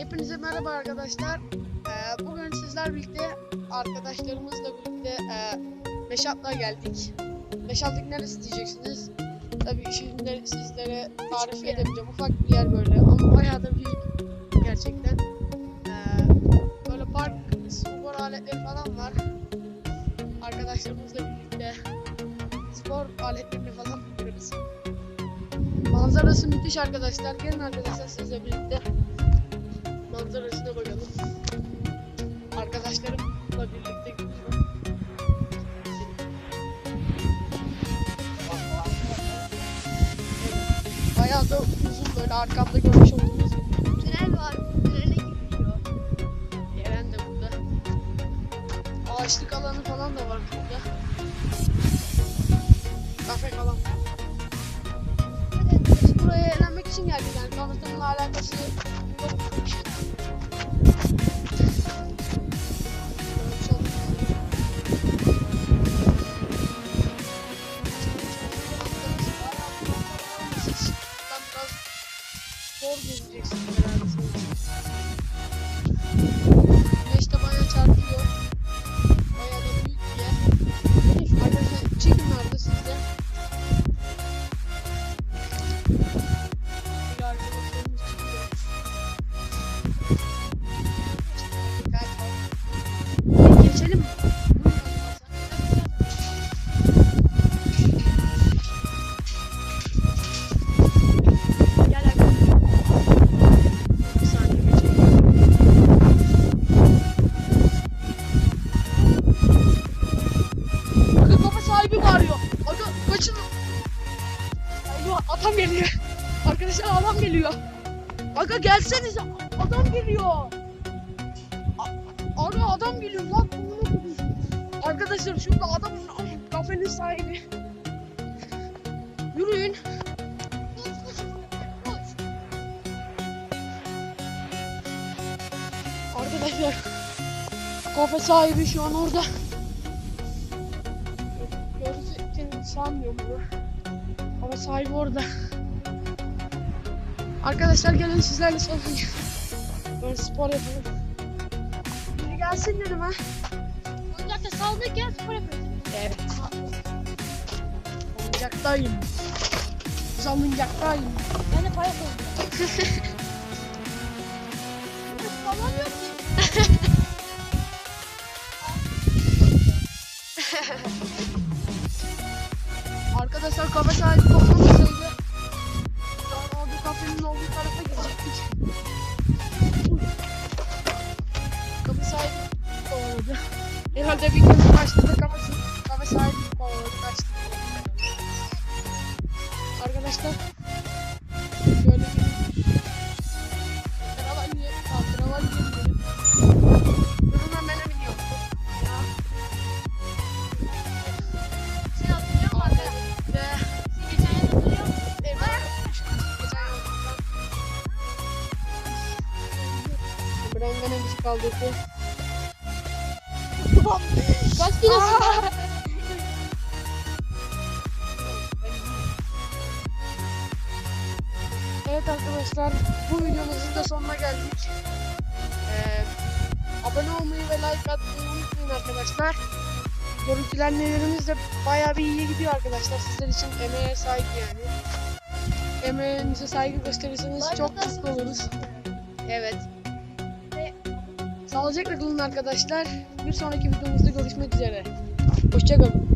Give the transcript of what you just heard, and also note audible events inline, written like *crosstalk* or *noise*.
Hepinize merhaba arkadaşlar. Ee, bugün sizler birlikte arkadaşlarımızla birlikte e, Meşat'la geldik. Meşatlık neresi diyeceksiniz? Tabii şimdi sizlere tarif edemeyeceğim. Ufak bir yer böyle ama bayağı da büyük gerçekten. Ee, böyle park, spor aletleri falan var. Arkadaşlarımızla birlikte spor aletlerini falan bakıyoruz. Manzarası müthiş arkadaşlar. Gelin arkadaşlar sizle birlikte manzarasına bakalım. Arkadaşlarımla birlikte gidiyorum. Bayağı da uzun böyle arkamda görmüş olduğunuz gibi. Var. Tünele gidiyor. Eren de burada. Ağaçlık alanı falan da var burada. Kafe falan. Buraya eğlenmek için geldik yani tanıtımla alakası yok. Zor gezeceksiniz adam geliyor. Arkadaşlar adam geliyor. Aga gelsenize. Adam geliyor. Aga adam geliyor lan. Arkadaşlar şurada adam kafenin sahibi. Yürüyün. Arkadaşlar kafe sahibi şu an orada. Gördüğünüz sanmıyorum bunu. Ama sahibi orada. Arkadaşlar gelin sizlerle çalışın. Böyle spor yapalım. Biri gelsin dedim ha. Oyuncakta salınırken spor yapıyoruz. Evet. Salıncakdayım. Salıncakdayım. Ben de para koyuyorum. Sallamıyor *laughs* ki. *laughs* Arkadaşlar kafe sahibi toplamasaydı şu an olduğu kafenin olduğu tarafa gidecektik. Kafe sahibi kovaladı. Herhalde bir gün kaçtı kafe, kafe sahibi kovaladı kaçtı. Arkadaşlar kaldırdı. *laughs* Kaç kilosun? Evet arkadaşlar bu videomuzun da sonuna geldik. Ee, abone olmayı ve like atmayı unutmayın arkadaşlar. Görüntülenmelerimiz de bayağı bir iyi gidiyor arkadaşlar. Sizler için emeğe saygı yani. Emeğinize saygı gösterirseniz çok mutlu oluruz. Evet. Sağlıcakla kalın arkadaşlar. Bir sonraki videomuzda görüşmek üzere. Hoşçakalın.